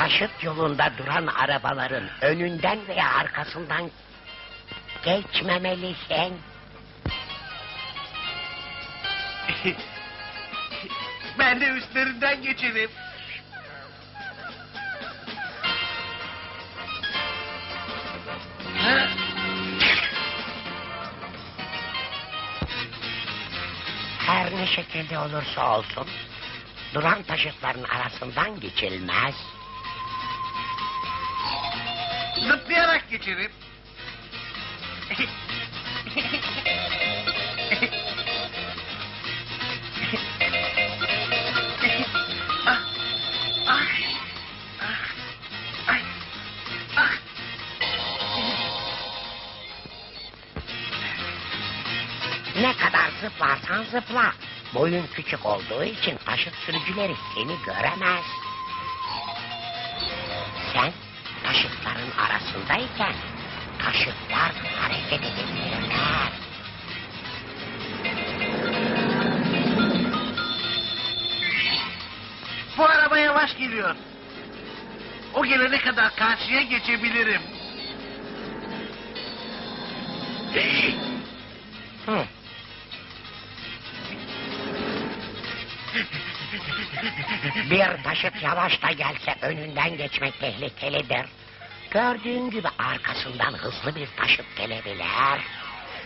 Taşıt yolunda duran arabaların önünden veya arkasından geçmemelisin. ben de üstlerinden geçerim. Her ne şekilde olursa olsun duran taşıtların arasından geçilmez. Zıplayarak geçerim. Ne kadar zıplarsan zıpla. Boyun küçük olduğu için taşıt sürücüleri seni göremez. Sen taşıtların arasındayken taşıtlar hareket edebilirler. Bu araba yavaş geliyor. O gelene kadar karşıya geçebilirim. Hı. Bir taşıt yavaş da gelse önünden geçmek tehlikelidir. Gördüğün gibi arkasından hızlı bir taşıt gelebilir.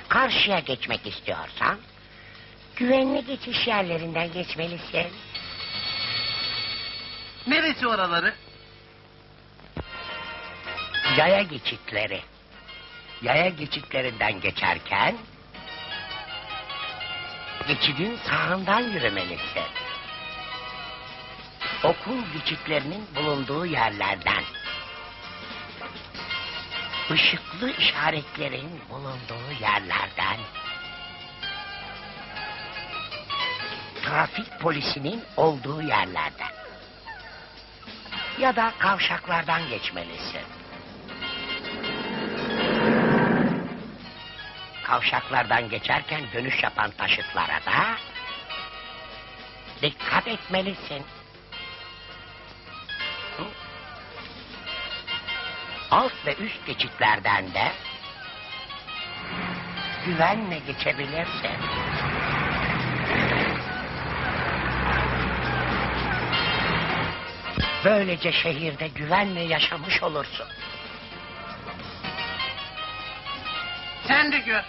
Karşıya geçmek istiyorsan güvenli geçiş yerlerinden geçmelisin. Neresi oraları? Yaya geçitleri. Yaya geçitlerinden geçerken geçidin sağından yürümelisin. Okul geçitlerinin bulunduğu yerlerden. ışıklı işaretlerin bulunduğu yerlerden. Trafik polisinin olduğu yerlerden. Ya da kavşaklardan geçmelisin. Kavşaklardan geçerken dönüş yapan taşıtlara da dikkat etmelisin. Alt ve üst geçitlerden de güvenle geçebilirsin. Böylece şehirde güvenle yaşamış olursun. Sen de gör.